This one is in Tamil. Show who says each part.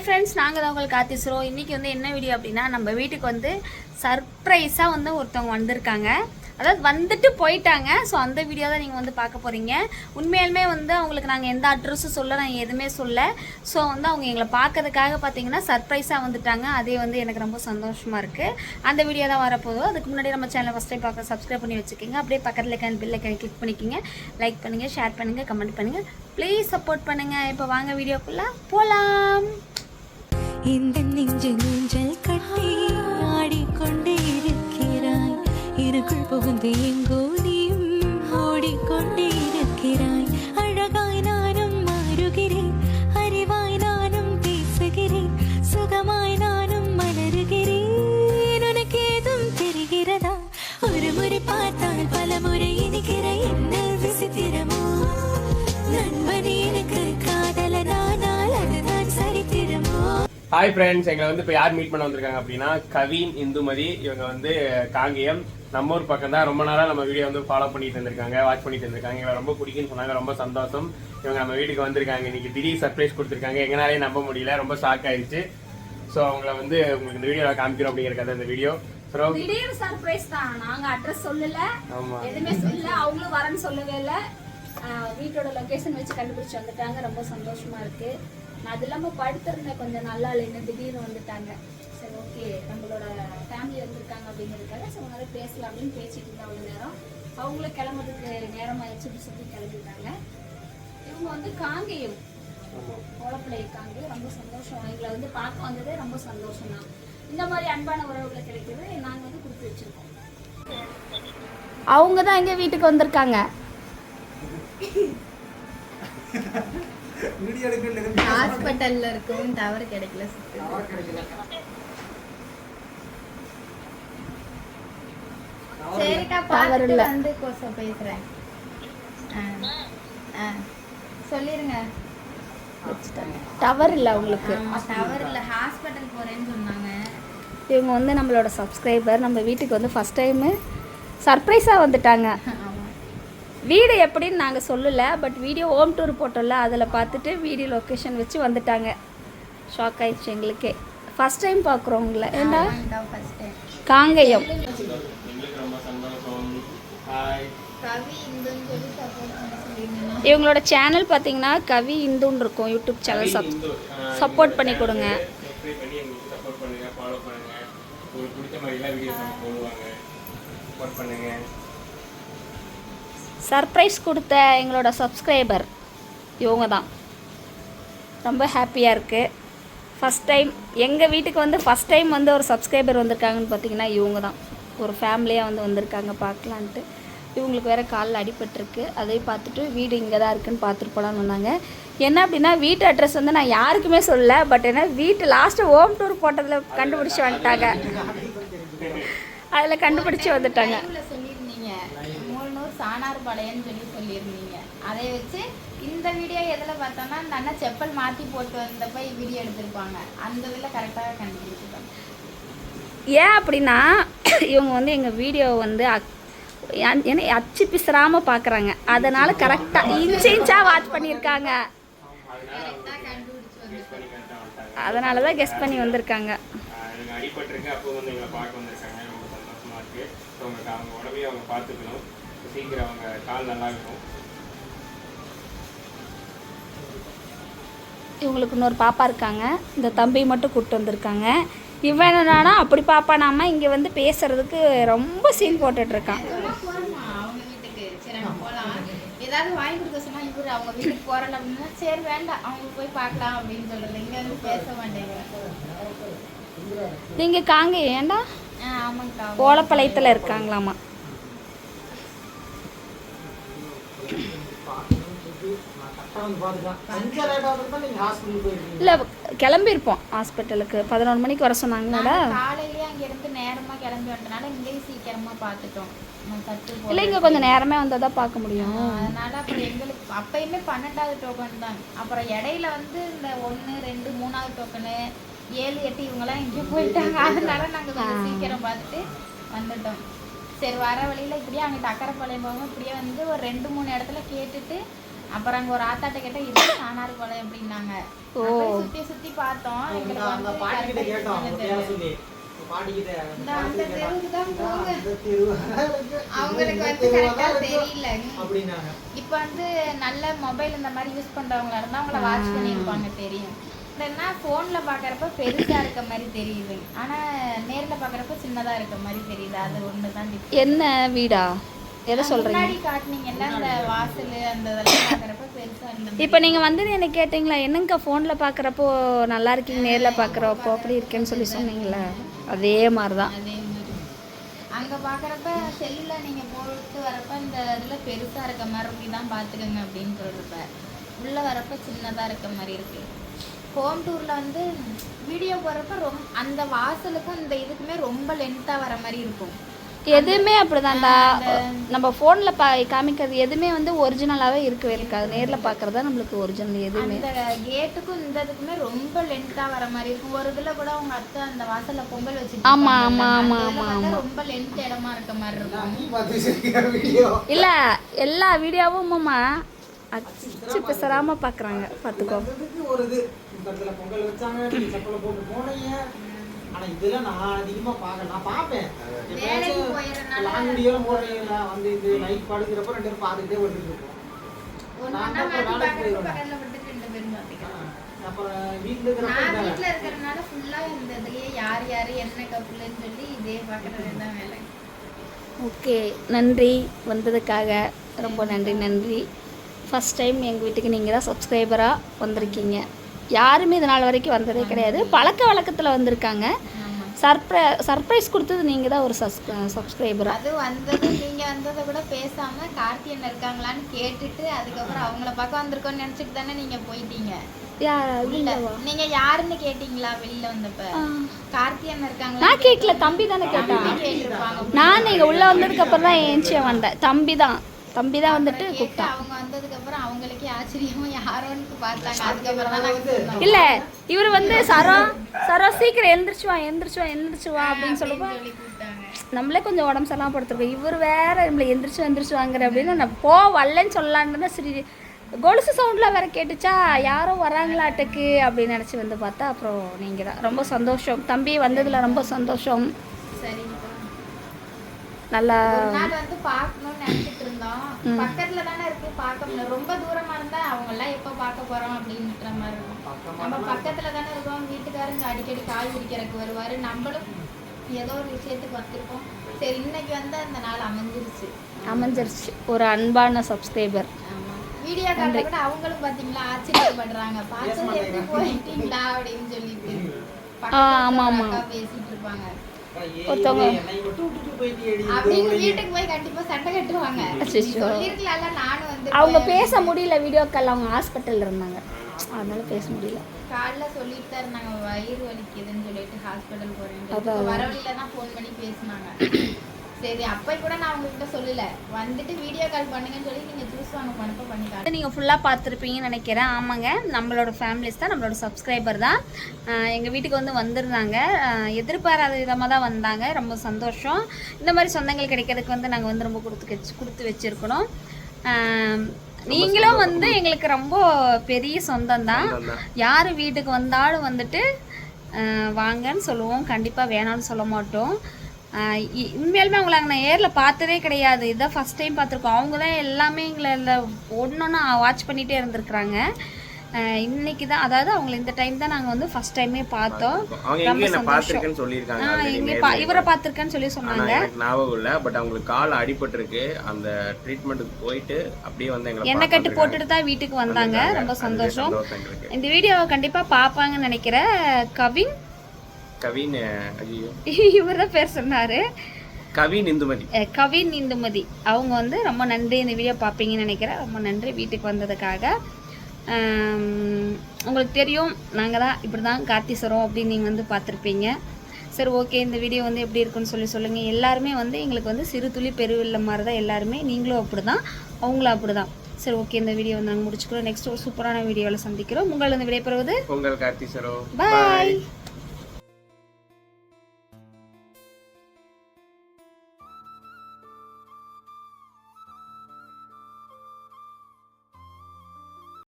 Speaker 1: ஹாய் ஃப்ரெண்ட்ஸ் நாங்கள் தான் உங்களுக்கு ஆத்திசுறோம் இன்றைக்கி வந்து என்ன வீடியோ அப்படின்னா நம்ம வீட்டுக்கு வந்து சர்ப்ரைஸாக வந்து ஒருத்தவங்க வந்திருக்காங்க. அதாவது வந்துட்டு போயிட்டாங்க. ஸோ அந்த வீடியோ தான் நீங்கள் வந்து பார்க்க போகிறீங்க உண்மையாலுமே வந்து அவங்களுக்கு நாங்கள் எந்த அட்ரஸும் சொல்ல நாங்கள் எதுவுமே சொல்ல. ஸோ வந்து அவங்க எங்களை பார்க்கறதுக்காக பார்த்தீங்கன்னா சர்ப்ரைஸாக வந்துட்டாங்க. அதே வந்து எனக்கு ரொம்ப சந்தோஷமாக இருக்குது அந்த வீடியோ தான் வரப்போதும் அதுக்கு முன்னாடி நம்ம சேனலை ஃபஸ்ட் டைம் பார்க்க சப்ஸ்கிரைப் பண்ணி வச்சுக்கோங்க. அப்படியே பக்கத்தில் இருக்க பில் ஐக்கனை கிளிக் பண்ணிக்கோங்க. லைக் பண்ணுங்கள் ஷேர் பண்ணுங்கள் கமெண்ட் பண்ணுங்கள் ப்ளீஸ் சப்போர்ட் பண்ணுங்கள் இப்போ வாங்க வீடியோக்குள்ளே போகலாம்
Speaker 2: இந்த நெஞ்சு நெஞ்சல் கட்டி ஆடிக்கொண்டே இருக்கிறாய். இருக்குள் புகுந்து எங்கோ
Speaker 3: ஹாய் ஃப்ரெண்ட்ஸ் எங்களை வந்து இப்போ யார் மீட் பண்ண வந்திருக்காங்க அப்படின்னா கவின் இந்துமதி இவங்க வந்து காங்கேயம். நம்ம ஊர் பக்கம் தான் ரொம்ப நாளாக நம்ம வீடியோ வந்து ஃபாலோ பண்ணிட்டு இருந்திருக்காங்க வாட்ச் பண்ணிட்டு இருந்திருக்காங்க. எங்களை ரொம்ப பிடிக்கும்னு சொன்னாங்க ரொம்ப சந்தோஷம். இவங்க நம்ம வீட்டுக்கு வந்திருக்காங்க இன்னைக்கு திடீர் சர்ப்ரைஸ் கொடுத்துருக்காங்க. எங்களாலே நம்ப முடியல ரொம்ப ஷாக் ஆயிடுச்சு. ஸோ அவங்கள வந்து உங்களுக்கு இந்த வீடியோவில் காமிக்கிறோம் அப்படிங்கிறது இந்த வீடியோ.
Speaker 1: திடீர் சர்ப்ரைஸ் தான். நாங்க அட்ரஸ் சொல்லல. எதுவுமே சொல்லல. அவங்களும் வரேன்னு சொல்லவே இல்ல. வீட்டோட லொகேஷன் வச்சு கண்டுபிடிச்சு வந்துட்டாங்க. ரொம்ப சந்தோஷமா இருக்கு. நான் அது இல்லாம படுத்திருந்தேன் கொஞ்சம் நல்லா இல்லைன்னு திடீர்னு வந்துட்டாங்க. சரி ஓகே நம்மளோட ஃபேமிலி வந்திருக்காங்க அப்படிங்கிறதுக்காக சரி உங்களால பேசலாம் அப்படின்னு பேசிட்டு இருந்தேன் அவ்வளோ நேரம். அவங்களும் கிளம்புறதுக்கு நேரம் ஆயிடுச்சுன்னு சொல்லி கிளம்பிட்டாங்க. இவங்க வந்து காங்கேயம். கோலப்பிள்ளை இருக்காங்க ரொம்ப சந்தோஷம். எங்களை வந்து பார்க்க வந்ததே ரொம்ப சந்தோஷம் தான். இந்த மாதிரி அன்பான உறவுகளை கிடைக்கிறது நாங்கள் வந்து கொடுத்து வச்சிருக்கோம். அவங்க தான் எங்க வீட்டுக்கு வந்திருக்காங்க.
Speaker 4: ஹாஸ்பிட்டல்ல இருக்கவும் டவர் கிடைக்கல சரிக்கா பார்த்துட்டு வந்து கோசம் பேசுறேன். சொல்லிருங்க.
Speaker 1: டவர் இல்லை அவங்களுக்கு
Speaker 4: டவர் இல்ல. ஹாஸ்பிட்டல் போறேன்னு சொன்னாங்க.
Speaker 1: இவங்க வந்து நம்மளோட சப்ஸ்கிரைபர் நம்ம வீட்டுக்கு வந்து ஃபஸ்ட் டைமு சர்ப்ரைஸாக வந்துட்டாங்க. வீடு எப்படின்னு நாங்கள் சொல்லலை பட் வீடியோ ஹோம் டூர் போட்டோம்ல அதில் பார்த்துட்டு வீடியோ லொக்கேஷன் வச்சு வந்துட்டாங்க. ஷாக் ஆயிடுச்சு எங்களுக்கே. ஃபஸ்ட் டைம் பார்க்குறோம் உங்களை ஏண்டா? காங்கேயம்
Speaker 3: எங்களுக்கு ரொம்ப சந்தோஷம் ஹாய்
Speaker 4: கவி இந்துன்னு சொல்லி சப்போர்ட் பண்ண சொல்லிருந்தேன்
Speaker 1: இவங்களோட சேனல் பார்த்தீங்கன்னா கவி இந்துன்னு இருக்கும். யூடியூப் சேனல் சப் சப்போர்ட் பண்ணி கொடுங்க.
Speaker 3: சப்போர்ட் பண்ணுங்க ஃபாலோ பண்ணுங்க உங்களுக்கு பிடிச்ச மாதிரிலாம் வீடியோஸ் வந்து போடுவாங்க சப்போர்ட் பண்ணுங்க
Speaker 1: சர்ப்ரைஸ் கொடுத்த எங்களோட சப்ஸ்கிரைபர் இவங்க தான் ரொம்ப ஹாப்பியாக இருக்குது ஃபஸ்ட் டைம் எங்கள் வீட்டுக்கு வந்து ஃபஸ்ட் டைம் வந்து ஒரு சப்ஸ்கிரைபர் வந்திருக்காங்கன்னு பார்த்தீங்கன்னா இவங்க தான் ஒரு ஃபேமிலியாக வந்து வந்திருக்காங்க பார்க்கலான்ட்டு இவங்களுக்கு வேறு காலில் அடிபட்டிருக்கு. அதை பார்த்துட்டு வீடு இங்கே தான் இருக்குன்னு பார்த்துட்டு போகலான்னு வந்தாங்க. என்ன அப்படின்னா வீட்டு அட்ரஸ் வந்து நான் யாருக்குமே சொல்லல பட் என்ன வீட்டு லாஸ்ட்டு ஹோம் டூர் போட்டதில் கண்டுபிடிச்சி வந்துட்டாங்க. அதில் கண்டுபிடிச்சி வந்துட்டாங்க.
Speaker 4: மூலனூர் சாணார் பாளையம்னு சொல்லி சொல்லியிருந்தீங்க. அதை வச்சு இந்த வீடியோ எதில் பார்த்தோம்னா அந்த அண்ணன் செப்பல் மாற்றி போட்டு வந்தப்ப வீடியோ எடுத்திருப்பாங்க. அந்த இதில் கரெக்டாக கண்டுபிடிச்சிருப்பாங்க.
Speaker 1: ஏன் அப்படின்னா இவங்க வந்து எங்கள் வீடியோ வந்து அக்- ஏன்- என்ன அச்சு பிசுறாமல் பார்க்குறாங்க அதனால் கரெக்டாக இன்ச்சு இன்ச்சாக வாட்ச் பண்ணியிருக்காங்க. அதனால தான் கெஸ் பண்ணி வந்திருக்காங்க.
Speaker 3: அடிபட்டிருக்கு அப்போ வந்து எங்களை பார்க்க வந்திருக்காங்க. ரொம்ப சந்தோஷமா இருக்கு. ஸோ உங்களுக்கு அவங்க உடம்பையும் அவங்க பார்த்துக்கணும். சீக்கிரம் அவங்க கால் நல்லா இருக்கும்.
Speaker 1: இவங்களுக்கு இன்னொரு பாப்பா இருக்காங்க. இந்த தம்பி மட்டும் கூப்பிட்டு வந்திருக்காங்க. இவன் என்னன்னா அப்படி பாப்பானாம இங்கே வந்து பேசுறதுக்கு ரொம்ப சீன் போட்டுட்ருக்கான்
Speaker 4: ஏதாவது வாங்கி கொடுக்க சொன்னால் இவர் அவங்க வீட்டுக்கு போகிறல அப்படின்னா சரி வேண்டாம். அவங்க போய் பார்க்கலாம் அப்படின்னு சொல்கிறது இங்கே வந்து பேச மாட்டேங்க.
Speaker 1: நீங்கள் காங்க ஏண்டா ஓலப்பாளையத்தில் இருக்காங்களாமா? இல்லை கிளம்பியிருப்போம் ஹாஸ்பிட்டலுக்கு பதினொன்று மணிக்கு வர சொன்னாங்களா
Speaker 4: நாங்க காலையிலேயே அங்க இருந்து நேரமா கிளம்பி வந்தனால இங்கேயும் சீக்கிரமா பார்த்துட்டோம்
Speaker 1: இல்லை இங்கே கொஞ்சம் நேரமே வந்தால் தான் பார்க்க முடியும்.
Speaker 4: அதனால அப்புறம் எங்களுக்கு அப்பயுமே பன்னெண்டாவது டோக்கன் தான். அப்புறம் இடையில வந்து இந்த ஒன்று ரெண்டு மூணாவது டோக்கனு ஏழு எட்டு இவங்கெல்லாம் இங்கே போயிட்டாங்க. அதனால நாங்கள் கொஞ்சம் சீக்கிரம் பார்த்துட்டு வந்துட்டோம். சரி வர வழியில இப்படியே அங்கிட்ட அக்கரைப்பாளையம் போகாம இப்படியே வந்து ஒரு ரெண்டு மூணு இடத்துல கேட்டுட்டு அப்புறம் அங்க ஒரு ஆத்தாட்ட கேட்டா இது சாணார் குளம் அப்படின்னாங்க சுத்தி சுத்தி பார்த்தோம். அவங்களுக்கு வந்து கரெக்டா. தெரியல. இப்போ வந்து நல்ல மொபைல் இந்த மாதிரி யூஸ் பண்றவங்களா இருந்தா அவங்கள வாட்ச் பண்ணியிருப்பாங்க தெரியும். இல்லைன்னா ஃபோனில் பார்க்குறப்ப பெருசா இருக்க மாதிரி தெரியுது. ஆனா நேர்ல பார்க்குறப்ப சின்னதா இருக்க மாதிரி தெரியுது. அது ஒன்று தான்
Speaker 1: என்ன வீடா? எதை சொல்கிறீங்க இப்போ நீங்கள் வந்து என்ன கேட்டிங்களா? என்னங்கக்கா ஃபோனில் பார்க்குறப்போ நல்லா இருக்கீங்க நேரில் பார்க்குறப்போ அப்படி இருக்கேன்னு சொல்லி சொன்னீங்களே? அதே மாதிரி தான்
Speaker 4: அதே மாதிரி. அங்க பார்க்குறப்ப செல்லுல நீங்க போட்டு வரப்ப இந்த இதுல பெருசா இருக்க மாதிரி தான் பார்த்துக்கோங்க அப்படின்னு சொல்றப்ப. உள்ள வரப்ப சின்னதா இருக்க மாதிரி இருக்கு. ஹோம் டூர்ல வந்து வீடியோ போடுறப்ப ரொம்ப அந்த வாசலுக்கும் இந்த இதுக்குமே ரொம்ப லென்த்தா வர மாதிரி இருக்கும்.
Speaker 1: எதுவுமே அப்படிதான்டா. நம்ம ஃபோனில் பா காமிக்கிறது எதுவுமே வந்து ஒரிஜினலாகவே இருக்கவே இருக்காது. நேரில் பார்க்குறது தான் நம்மளுக்கு ஒரிஜினல் எதுவுமே.
Speaker 4: அந்த கேட்டுக்கும் இந்த இதுக்குமே ரொம்ப லென்த்தா வர மாதிரி இருக்கும். ஒரு இதுல கூட உங்க அத்தை அந்த வாசல்ல பொங்கல் வச்சு
Speaker 1: ஆமா, ஆமா, ஆமா, ஆமா,
Speaker 4: ரொம்ப லென்த் இடமா இருக்க மாதிரி இருக்கும்.
Speaker 1: இல்லை எல்லா வீடியோவும் அச்சு பேசுறாமல் பார்க்குறாங்க பார்த்துக்கோ
Speaker 5: ஒரு இது. பொங்கல் வச்சாங்க ஆனா இதுல நான் அதிகமா பார்க்க நான் பார்ப்பேன். லாங் வீடியோலாம் போடுறீங்களா? வந்து இது நைட் படுக்கிறப்ப ரெண்டு பேரும் பார்த்துக்கிட்டே வந்துட்டு நான் அப்புறம் வீட்டுல இந்த
Speaker 4: இதுலயே யார் யாரு என்ன கப்புலன்னு சொல்லி இதே பார்க்கறது தான் வேலை.
Speaker 1: ஓகே நன்றி. வந்ததுக்காக ரொம்ப நன்றி நன்றி. ஃபஸ்ட் டைம் எங்கள் வீட்டுக்கு நீங்கள் தான் சப்ஸ்கிரைபராக வந்திருக்கீங்க. யாருமே இது நாள் வரைக்கும் வந்ததே கிடையாது. பழக்க வழக்கத்தில் வந்திருக்காங்க. சர்ப்ரை சர்ப்ரைஸ் கொடுத்தது நீங்கள் தான் ஒரு சஸ் சப்ஸ்கிரைபராக
Speaker 4: அது வந்தது நீங்க வந்ததை கூட பேசாம கார்த்தி அண்ணன் இருக்காங்களான்னு கேட்டுட்டு அதுக்கப்புறம் அவங்கள பார்க்க வந்திருக்கோம்னு நினைச்சிட்டு தானே நீங்க போயிட்டீங்க? நீங்க யாருன்னு கேட்டீங்களா வெளியில வந்தப்ப?
Speaker 1: ஆ.
Speaker 4: கார்த்தி அண்ணன் இருக்காங்களா
Speaker 1: நான் கேட்கல தம்பி தானே கேட்டான். நான் இங்கே உள்ளே வந்ததுக்கு அப்புறம் தான் ஏஞ்சிய வந்தேன். தம்பி தான். தம்பி தான் வந்துட்டு கூப்பிட்டான்
Speaker 4: அவங்க வந்ததுக்கு அப்புறம் அவங்களுக்கே ஆச்சரியமா யாரோன்னு பார்த்தாங்க. அதுக்கப்புறம் நாங்க.
Speaker 1: இல்லை இவர் வந்து சரோ சரோ சீக்கிரம் எழுந்திரிச்சு வா எழுந்திரிச்சு வா எழுந்திரிச்சு வா அப்படின்னு சொல்லுவா
Speaker 4: சொல்லி கூப்பிட்டாங்க.
Speaker 1: நம்மளே கொஞ்சம் உடம்பு சரியில்லாம படுத்துருக்கோம். இவர் வேற நம்மளை எந்திரிச்சு எந்திரிச்சு வாங்குற அப்படின்னு நான் போ வரலன்னு சொல்லலான்னு தான் சரி கொலுசு சவுண்டில் வேற கேட்டுச்சா யாரோ வராங்களாட்டுக்கு அப்படின்னு நினச்சி வந்து பார்த்தா அப்புறம் நீங்கள் தான். ரொம்ப சந்தோஷம். தம்பி வந்ததில் ரொம்ப சந்தோஷம்.
Speaker 4: சரிங்கப்பா
Speaker 1: நல்லா
Speaker 4: நாள் வந்து பார்க்கணும்னு நினைச்சிட்டு இருந்தோம். பக்கத்துல தானே இருக்கு பார்க்க முடியல ரொம்ப தூரமா இருந்தா அவங்க எல்லாம் எப்ப பார்க்க போறோம் அப்படின்ற மாதிரி இருக்கும். நம்ம பக்கத்துல தானே இருக்கோம். வீட்டுக்காரங்க அடிக்கடி கால் பிடிக்கிறதுக்கு வருவாரு. நம்மளும் ஏதோ ஒரு விஷயத்துக்கு வந்திருக்கோம். சரி இன்னைக்கு வந்து அந்த நாள் அமைஞ்சிருச்சு.
Speaker 1: அமைஞ்சிருச்சு. ஒரு அன்பான சப்ஸ்கிரைபர்
Speaker 4: வீடியோ கால்ல கூட அவங்களும் பாத்தீங்களா ஆச்சரியப்படுறாங்க. பார்த்து எப்படி போயிட்டீங்களா அப்படின்னு சொல்லிட்டு
Speaker 1: ஆமா, ஆமா.
Speaker 4: பேசிட்டு இருப்பாங்க.
Speaker 1: ஒருத்தவங்க- அவங்க பேச முடியல வீடியோ கால் அவங்க ஹாஸ்பிட்டலில் இருந்தாங்க. அதனால பேச முடியல.
Speaker 4: காலைல சொல்லிட்டு தான் இருந்தாங்க வயிறு வலிக்குதுன்னு சொல்லிட்டு ஹாஸ்பிட்டல் போறேன். வர வழியில தான் ஃபோன் பண்ணி பேசினாங்க. சரி அப்ப கூட நான் உங்ககிட்ட சொல்லல. வந்துட்டு வீடியோ கால் பண்ணுங்கன்னு சொல்லி நீங்க ஜூஸ் வாங்க போனப்ப பண்ணி காட்டு
Speaker 1: நீங்கள் ஃபுல்லாக பார்த்துருப்பீங்கன்னு நினைக்கிறேன். ஆமாங்க நம்மளோட ஃபேமிலிஸ் தான் நம்மளோட சப்ஸ்கிரைபர் தான். எங்கள் வீட்டுக்கு வந்து வந்திருந்தாங்க. எதிர்பாராத விதமாக தான் வந்தாங்க. ரொம்ப சந்தோஷம். இந்த மாதிரி சொந்தங்கள் கிடைக்கிறதுக்கு வந்து நாங்கள் வந்து ரொம்ப கொடுத்து வச்சு கொடுத்து வச்சுருக்கணும். நீங்களும் வந்து எங்களுக்கு ரொம்ப பெரிய சொந்தம் தான். யார் வீட்டுக்கு வந்தாலும் வந்துட்டு வாங்கன்னு சொல்லுவோம். கண்டிப்பாக வேணாம்னு சொல்ல மாட்டோம். உண்மையாலுமே அவங்கள நான் நேரில் பார்த்ததே கிடையாது. இதான் ஃபஸ்ட் டைம் பார்த்துருக்கோம். அவங்க தான் எல்லாமே எங்களை ஒன்று ஒன்றா வாட்ச் பண்ணிகிட்டே இருந்திருக்கிறாங்க. இன்னைக்கு தான் அதாவது அவங்கள இந்த டைம் தான் நாங்கள் வந்து ஃபஸ்ட் டைமே பார்த்தோம்.
Speaker 3: அவங்க
Speaker 1: ரொம்ப சந்தோஷம். ஆ இங்கே. பா இவரை பார்த்துருக்கேன்னு சொல்லி சொன்னாங்க.
Speaker 3: ஞாபகம் இல்ல. பட் அவங்களுக்கு கால் அடிபட்டிருக்கு. அந்த ட்ரீட்மெண்ட்டுக்கு போயிட்டு அப்படியே வந்து எங்களை
Speaker 1: எண்ணெய் கட்டு. போட்டுட்டு தான் வீட்டுக்கு வந்தாங்க. ரொம்ப சந்தோஷம். இந்த வீடியோவை கண்டிப்பாக பார்ப்பாங்கன்னு நினைக்கிறேன். கவின்?
Speaker 3: கவின் ஐயோ
Speaker 1: இவர் தான் பேர் சொன்னார்.
Speaker 3: கவின் இந்துமதி.
Speaker 1: கவின் இந்துமதி. அவங்க வந்து ரொம்ப நன்றி இந்த வீடியோ பார்ப்பீங்கன்னு நினைக்கிறேன். ரொம்ப நன்றி வீட்டுக்கு வந்ததுக்காக. உங்களுக்கு தெரியும் நாங்கள் தான் இப்படி தான் கார்த்தீஸ்வரம் அப்படின்னு நீங்கள் வந்து பார்த்துருப்பீங்க. சரி ஓகே இந்த வீடியோ வந்து எப்படி இருக்குன்னு சொல்லி சொல்லுங்கள் எல்லாருமே வந்து எங்களுக்கு வந்து சிறு துளி பெருவெல்ல மாதிரி தான் எல்லாருமே. நீங்களும் அப்படி தான் அவங்களும் அப்படி தான் சரி ஓகே இந்த வீடியோ வந்து நாங்கள் முடிச்சுக்கிறோம். நெக்ஸ்ட் ஒரு சூப்பரான வீடியோவில் சந்திக்கிறோம். உங்கள் வந்து விடைபெறுவது
Speaker 3: பொங்கல் கார்த்திசரோ
Speaker 1: பாய்